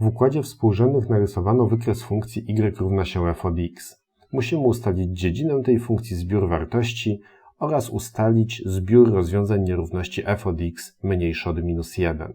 W układzie współrzędnych narysowano wykres funkcji y równa się f od x. Musimy ustalić dziedzinę tej funkcji zbiór wartości oraz ustalić zbiór rozwiązań nierówności f od x mniejszy od minus 1.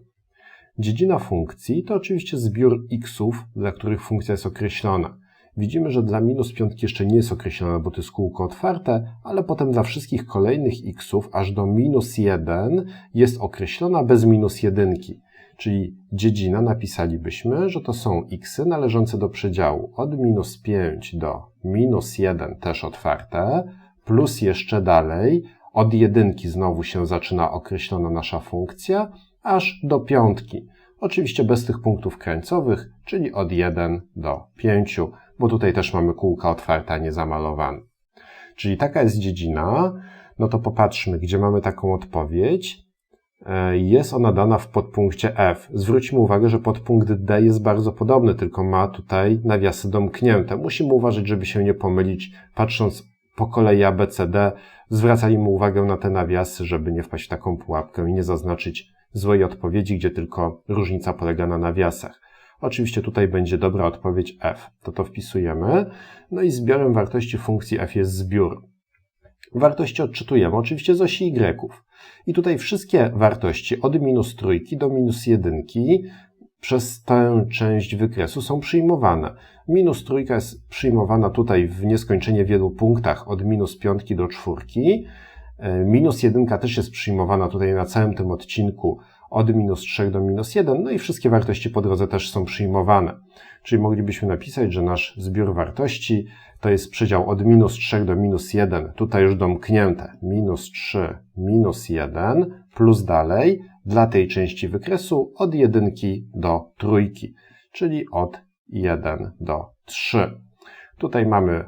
Dziedzina funkcji to oczywiście zbiór xów, dla których funkcja jest określona. Widzimy, że dla minus piątki jeszcze nie jest określona, bo to jest kółko otwarte, ale potem dla wszystkich kolejnych xów aż do minus 1 jest określona bez minus jedynki. Czyli dziedzina napisalibyśmy, że to są xy należące do przedziału od minus 5 do minus 1 też otwarte, plus jeszcze dalej od jedynki znowu się zaczyna określona nasza funkcja, aż do piątki. Oczywiście bez tych punktów krańcowych, czyli od 1 do 5, bo tutaj też mamy kółka otwarte, nie zamalowane. Czyli taka jest dziedzina. No to popatrzmy, gdzie mamy taką odpowiedź. E, jest ona dana w podpunkcie F. Zwróćmy uwagę, że podpunkt D jest bardzo podobny, tylko ma tutaj nawiasy domknięte. Musimy uważać, żeby się nie pomylić. Patrząc po kolei A, B, C, D, zwracajmy uwagę na te nawiasy, żeby nie wpaść w taką pułapkę i nie zaznaczyć złej odpowiedzi, gdzie tylko różnica polega na nawiasach. Oczywiście tutaj będzie dobra odpowiedź f. To to wpisujemy. No i zbiorem wartości funkcji f jest zbiór. Wartości odczytujemy oczywiście z osi y. I tutaj wszystkie wartości od minus trójki do minus jedynki przez tę część wykresu są przyjmowane. Minus trójka jest przyjmowana tutaj w nieskończenie wielu punktach od minus piątki do czwórki. E, minus jedynka też jest przyjmowana tutaj na całym tym odcinku od minus 3 do minus 1, no i wszystkie wartości po drodze też są przyjmowane. Czyli moglibyśmy napisać, że nasz zbiór wartości to jest przedział od minus 3 do minus 1, tutaj już domknięte, minus 3, minus 1, plus dalej dla tej części wykresu od jedynki do trójki, czyli od 1 do 3. Tutaj mamy y,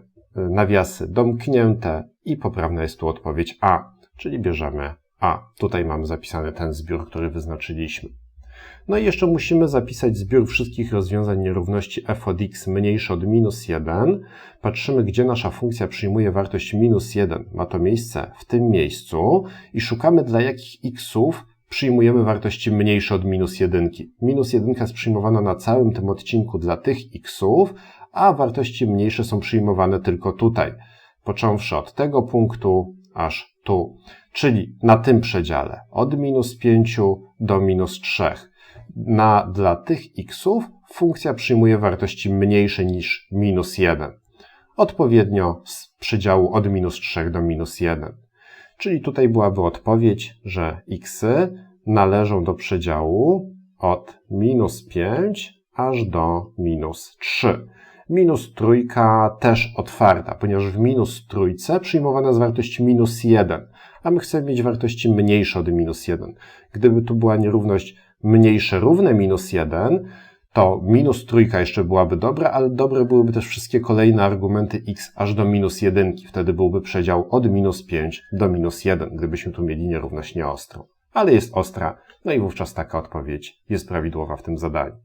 nawiasy domknięte i poprawna jest tu odpowiedź A, czyli bierzemy a, tutaj mamy zapisany ten zbiór, który wyznaczyliśmy. No i jeszcze musimy zapisać zbiór wszystkich rozwiązań nierówności f od x mniejszy od minus 1. Patrzymy, gdzie nasza funkcja przyjmuje wartość minus 1. Ma to miejsce w tym miejscu i szukamy dla jakich xów przyjmujemy wartości mniejsze od minus 1. Minus 1 jest przyjmowana na całym tym odcinku dla tych xów, a wartości mniejsze są przyjmowane tylko tutaj, począwszy od tego punktu aż tu czyli na tym przedziale od minus 5 do minus 3. Na, dla tych xów funkcja przyjmuje wartości mniejsze niż minus 1. Odpowiednio z przedziału od minus 3 do minus 1. Czyli tutaj byłaby odpowiedź, że xy należą do przedziału od minus 5 aż do minus 3. Minus trójka też otwarta, ponieważ w minus trójce przyjmowana jest wartość minus 1 a my chcemy mieć wartości mniejsze od minus 1. Gdyby tu była nierówność mniejsze równe minus 1, to minus trójka jeszcze byłaby dobra, ale dobre byłyby też wszystkie kolejne argumenty x aż do minus 1. Wtedy byłby przedział od minus 5 do minus 1, gdybyśmy tu mieli nierówność nieostrą. Ale jest ostra, no i wówczas taka odpowiedź jest prawidłowa w tym zadaniu.